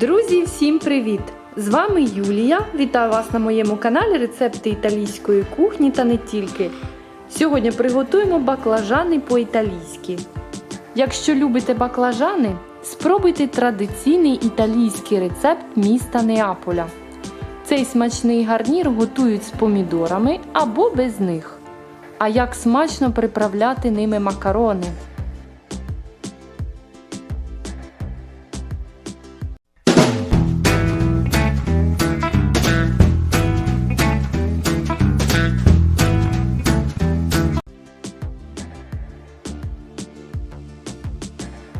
Друзі, всім привіт! З вами Юлія. Вітаю вас на моєму каналі Рецепти італійської кухні та не тільки. Сьогодні приготуємо баклажани по-італійськи. Якщо любите баклажани, спробуйте традиційний італійський рецепт міста Неаполя. Цей смачний гарнір готують з помідорами або без них. А як смачно приправляти ними макарони.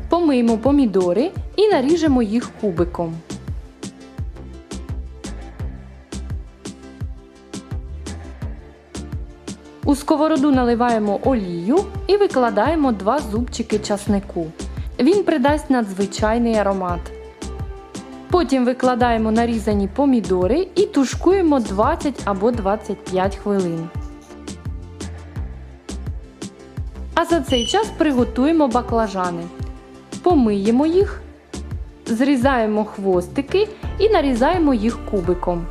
Помиємо помідори і наріжемо їх кубиком. У сковороду наливаємо олію і викладаємо 2 зубчики часнику. Він придасть надзвичайний аромат. Потім викладаємо нарізані помідори і тушкуємо 20 або 25 хвилин. А за цей час приготуємо баклажани. Помиємо їх, зрізаємо хвостики і нарізаємо їх кубиком.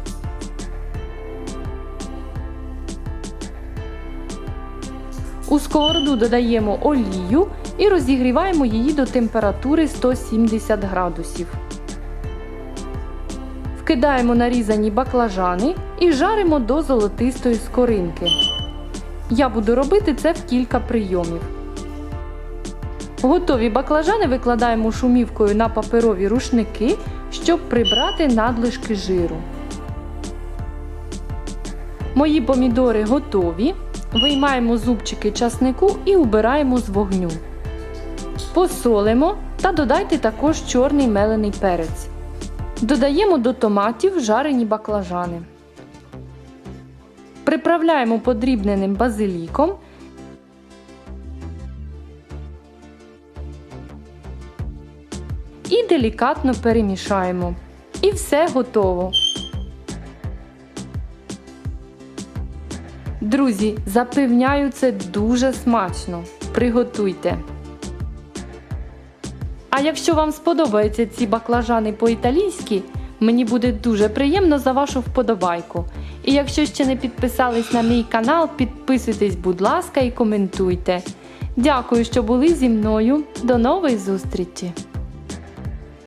У сковороду додаємо олію і розігріваємо її до температури 170 градусів. Вкидаємо нарізані баклажани і жаримо до золотистої скоринки. Я буду робити це в кілька прийомів. Готові баклажани викладаємо шумівкою на паперові рушники, щоб прибрати надлишки жиру. Мої помідори готові. Виймаємо зубчики часнику і убираємо з вогню. Посолимо та додайте також чорний мелений перець. Додаємо до томатів жарені баклажани. Приправляємо подрібненим базиліком. І делікатно перемішаємо. І все готово. Друзі, запевняю, це дуже смачно. Приготуйте. А якщо вам сподобаються ці баклажани по-італійськи, мені буде дуже приємно за вашу вподобайку. І якщо ще не підписались на мій канал, підписуйтесь, будь ласка, і коментуйте. Дякую, що були зі мною. До нової зустрічі!